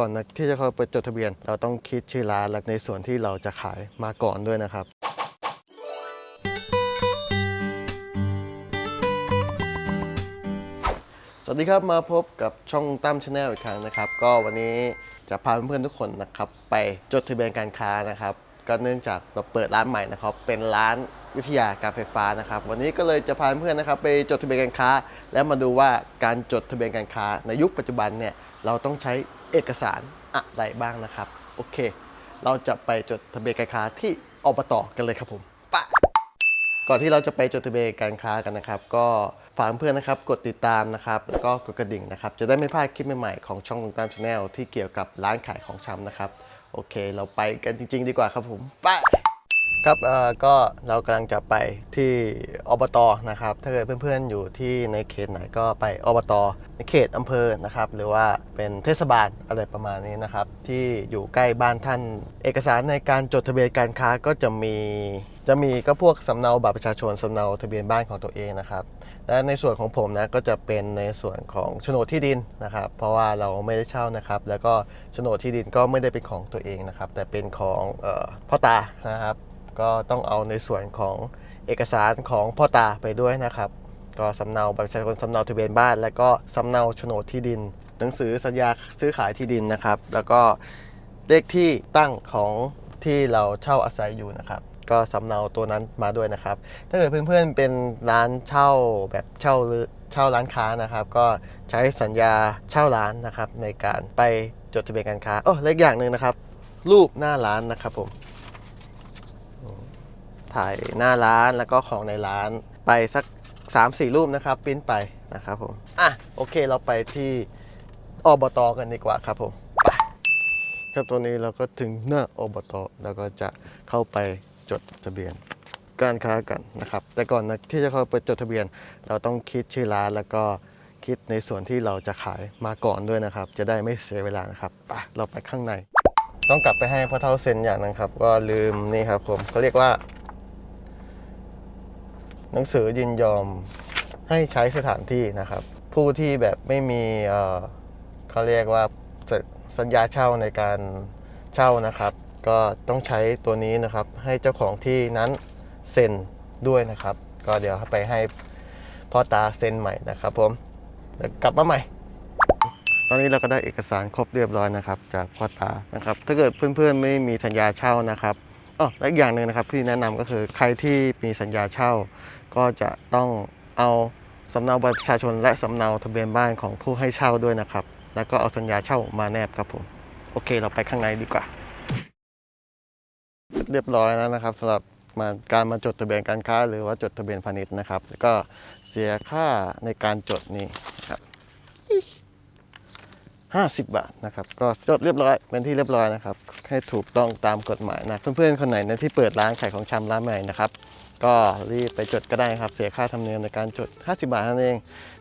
ก่อนนะที่จะเข้าไปจดทะเบียน เราต้องคิดชื่อร้านและในส่วนที่เราจะขายมาก่อนด้วยนะครับสวัสดีครับมาพบกับช่องตั้มชาแนลอีกครั้งนะครับ ก็วันนี้จะพาเพื่อนๆทุกคนนะครับ ไปจดทะเบียนการค้านะครับ ก็เนื่องจากเราเปิดร้านใหม่นะครับ เป็นร้านวิทยาการไฟฟ้านะครับ วันนี้ก็เลยจะพาเพื่อนนะครับ ไปจดทะเบียนการค้า แล้วมาดูว่าการจดทะเบียนการค้าในยุคปัจจุบันเนี่ย เราต้องใช้เอกสารอะไรบ้างนะครับ โอเค เราจะไปจดทะเบียนการค้าที่อบตกันเลยครับผมไปก่อนที่เราจะไปจดทะเบียนการค้ากันนะครับ ก็ฝากเพื่อนนะครับกดติดตามนะครับ แล้วก็กดกระดิ่งนะครับ จะได้ไม่พลาดคลิปใหม่ๆของช่องตงตามชาแนลที่เกี่ยวกับร้านขายของชำนะครับ โอเค เราไปกันจริง ๆ ดีกว่าครับผมไป ครับก็เรากำลังจะไปที่อบตนะครับ ถ้าเกิดเพื่อนๆอยู่ที่ในเขตไหนก็ไปอบตในเขตอำเภอนะครับ หรือว่าเป็นเทศบาลอะไรประมาณนี้นะครับ ที่อยู่ใกล้บ้านท่าน เอกสารในการจดทะเบียนการค้าก็จะมีจะมีก็พวกสำเนาบัตรประชาชนสำเนาทะเบียนบ้านของตัวเองนะครับ และในส่วนของผมนะก็จะเป็นในส่วนของโฉนดที่ดินนะครับ เพราะว่าเราไม่ได้เช่านะครับ แล้วก็โฉนดที่ดินก็ไม่ได้เป็นของตัวเองนะครับ แต่เป็นของออพ่อตานะครับ ก็ต้องเอาในส่วนของเอกสารของพ่อตาไปด้วยนะครับ ก็สำเนาบัตรประชาชนสำเนาทะเบียนบ้าน แล้วก็สำเนาโฉนดที่ดิน หนังสือสัญญาซื้อขายที่ดินนะครับ แล้วก็เลขที่ตั้งของที่เราเช่าอาศัยอยู่นะครับ ก็สำเนาตัวนั้นมาด้วยนะครับ ถ้าเกิดเพื่อนๆเป็นร้านเช่าแบบเช่าหรือเช่าร้านค้านะครับ ก็ใช้สัญญาเช่าร้านนะครับ ในการไปจดทะเบียนการค้าโอ้เล็กอย่างหนึ่งนะครับ รูปหน้าร้านนะครับผม ถ่ายหน้าร้านแล้วก็ของในร้านไปสัก 3-4 รูปนะครับปิ้นไปนะครับผมอะโอเคเราไปที่อบตกันดีกว่าครับผมไปครับตอนนี้เราก็ถึงหน้าอบตแล้วก็จะเข้าไปจดทะเบียนการค้ากันนะครับ แต่ก่อนนะที่จะเข้าไปจดทะเบียน เราต้องคิดชื่อร้านแล้วก็คิดในส่วนที่เราจะขายมาก่อนด้วยนะครับ จะได้ไม่เสียเวลานะครับไปเราไปข้างใน ต้องกลับไปให้พ่อเท่าเซ็นอย่างนึงครับ ก็ลืมนี่ครับผมเขาเรียกว่า หนังสือยินยอมให้ใช้สถานที่นะครับ ผู้ที่แบบไม่มีเออเขาเรียกว่าสสัญญาเช่าในการเช่านะครับ ก็ต้องใช้ตัวนี้นะครับ ให้เจ้าของที่นั้นเซ็นด้วยนะครับ ก็เดี๋ยวไปให้พ่อตาเซ็นใหม่นะครับผมเดี๋ยวกลับมาใหม่ ตอนนี้เราก็ได้เอกสารครบเรียบร้อยนะครับ จากพ่อตานะครับ ถ้าเกิดเพื่อนๆไม่มีสัญญาเช่านะครับอ๋อและอีกอย่างหนึ่งนะครับที่แนะนำก็คือใครที่มีสัญญาเช่า ก็จะต้องเอาสำเนาบัตรประชาชน และสำเนาทะเบียนบ้านของผู้ให้เช่าด้วยนะครับ แล้วก็เอาสัญญาเช่ามาแนบครับผม โอเค เราไปข้างในดีกว่า เรียบร้อยแล้วนะครับสำหรับมาการมาจดทะเบียนการค้า หรือว่าจดทะเบียนพาณิชย์นะครับ แล้วก็เสียค่าในการจดนี่ครับ50 บาทนะครับก็จดเรียบร้อยเป็นที่เรียบร้อยนะครับ ให้ถูกต้องตามกฎหมายนะเพื่อนๆคนไหนนะที่เปิดร้านขายของชำร้านใหม่นะครับ ก็รีบไปจดก็ได้ครับ เสียค่าธรรมเนียมในการจด 50 บาทเท่านั้นเอง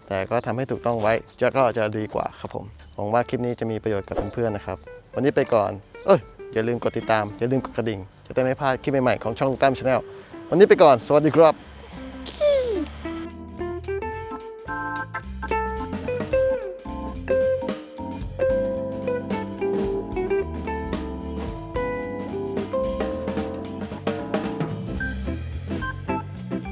แต่ก็ทำให้ถูกต้องไว้จะก็จะดีกว่าครับผมหวังว่าคลิปนี้จะมีประโยชน์กับเพื่อนๆนะครับ วันนี้ไปก่อน เอ้ยอย่าลืมกดติดตามอย่าลืมกดกระดิ่ง จะได้ไม่พลาดคลิปใหม่ๆของช่องตั้มชาแนลวันนี้ไปก่อน สวัสดีครับ